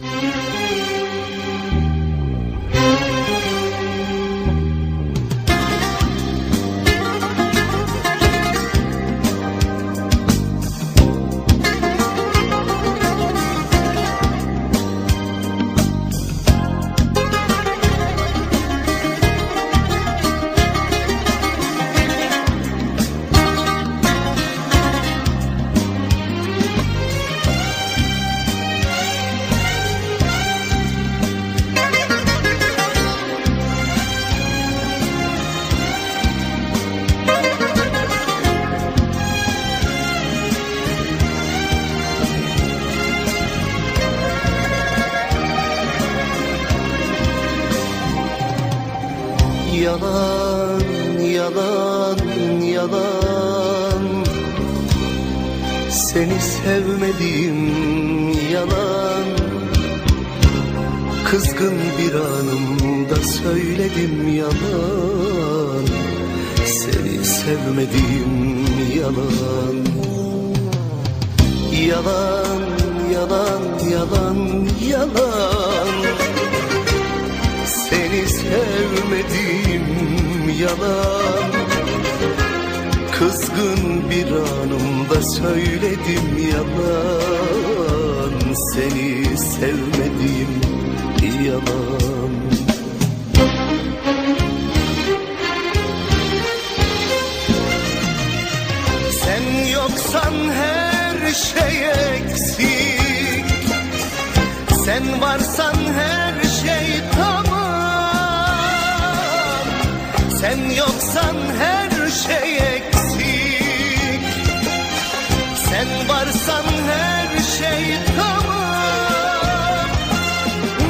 Música Yalan, yalan, yalan. Seni sevmedim yalan. Kızgın bir anımda söyledim yalan. Seni sevmedim yalan. Yalan, yalan, yalan, yalan. Seni sevmedim yalan. Kızgın bir anımda söyledim yalan. Seni sevmedim yalan. Sen yoksan her şey eksik. Sen varsan her yoksan her şey eksik. Sen varsan her şey tamam.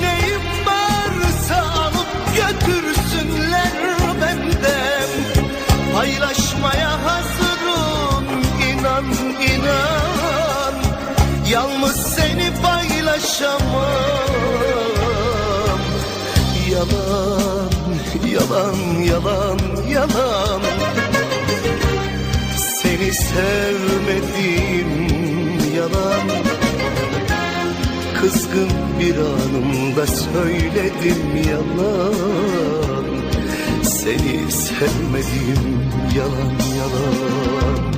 Neyim varsa alıp götürsünler benden. Paylaşmaya hazırım inan inan. Yalnız seni paylaşamam. Yalan, yalan, yalan, yalan. Seni sevmedim yalan. Kızgın bir anımda söyledim yalan. Seni sevmedim yalan yalan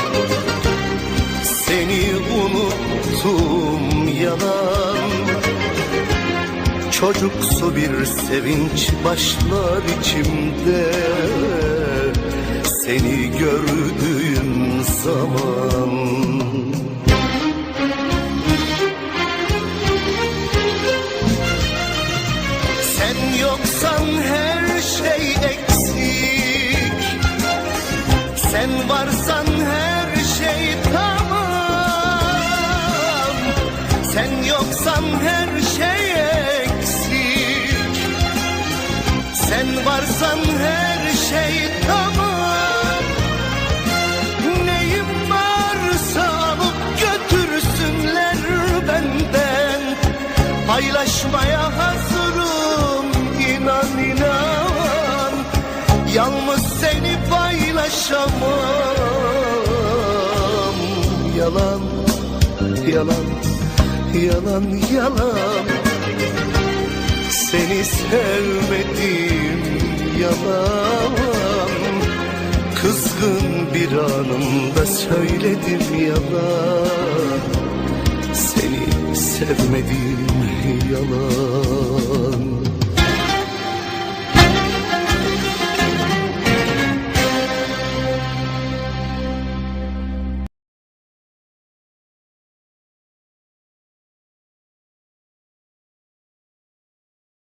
seni unuttum yalan. Çocuksu bir sevinç başlar içimde. Seni gördüğüm zaman seni paylaşamam. Yalan, yalan, yalan, yalan. Seni sevmedim yalan. Kızgın bir anımda söyledim yalan. Seni sevmedim yalan